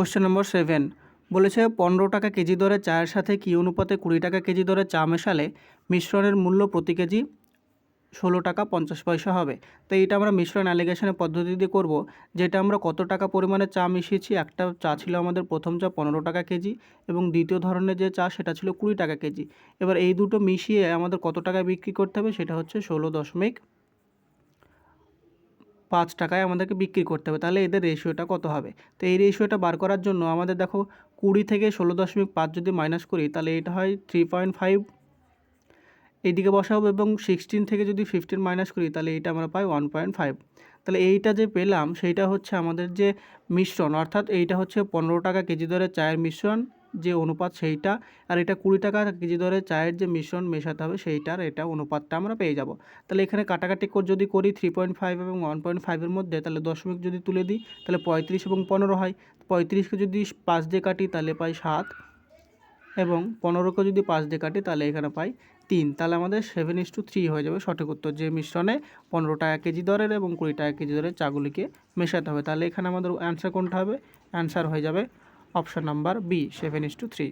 Question number seven বলেছে, পনেরো টাকা কেজি দরে চায়ের সাথে কী অনুপাতে কুড়ি টাকা কেজি দরে চা মেশালে মিশ্রণের মূল্য প্রতি কেজি ষোলো টাকা পঞ্চাশ পয়সা হবে? তো এইটা আমরা মিশ্রণ অ্যালিগেশনের পদ্ধতি দিয়ে করব, যেটা আমরা কত টাকা পরিমাণে চা মিশিয়েছি, একটা চা ছিল আমাদের প্রথম চা পনেরো টাকা কেজি এবং দ্বিতীয় ধরনের যে চা, সেটা ছিল কুড়ি টাকা কেজি। এবার এই দুটো মিশিয়ে আমাদের কত টাকা বিক্রি করতে হবে, সেটা হচ্ছে ষোলো দশমিক পাঁচ টাকায় আমাদেরকে বিক্রি করতে হবে। তাহলে এদের রেশিওটা কত হবে? তো এই রেশিওটা বার করার জন্য আমাদের দেখো কুড়ি থেকে ষোলো দশমিক পাঁচ যদি মাইনাস করি, তাহলে এটা হয় থ্রি পয়েন্ট ফাইভ এইদিকে বসাবো এবং সিক্সটিন থেকে যদি ফিফটিন মাইনাস করি, তাহলে এইটা আমরা পাই ওয়ান পয়েন্ট ফাইভ তাহলে এইটা যে পেলাম, সেইটা হচ্ছে আমাদের যে মিশ্রণ, অর্থাৎ এইটা হচ্ছে পনেরো টাকা কেজি দরে চায়ের মিশ্রণ। যে অনুপাত সেইটা, আর এটা কুড়ি টাকা কেজি দরে চায়ের যে মিশ্রণ মেশাতে হবে সেইটার এটা অনুপাতটা আমরা পেয়ে যাব। তাহলে এখানে কাটাকাটি করে যদি করি থ্রি পয়েন্ট ফাইভ এবং ওয়ান পয়েন্ট ফাইভের মধ্যে, তাহলে দশমিক যদি তুলে দিই, তাহলে পঁয়ত্রিশ এবং পনেরো হয়। পঁয়ত্রিশকে যদি পাঁচ দিয়ে কাটি, তাহলে পাই সাত। এবং পনেরোকে যদি পাঁচ দিয়ে কাটি, তাহলে এখানে পাই তিন। তাহলে আমাদের সেভেন ইস টু থ্রি হয়ে যাবে সঠিক উত্তর। যে মিশ্রণে পনেরো টাকা কেজি দরের এবং কুড়ি টাকা কেজি দরের চাগুলিকে মেশাতে হবে। তাহলে এখানে আমাদের অ্যান্সার কোনটা হবে? অ্যান্সার হয়ে যাবে option number B seven is two three.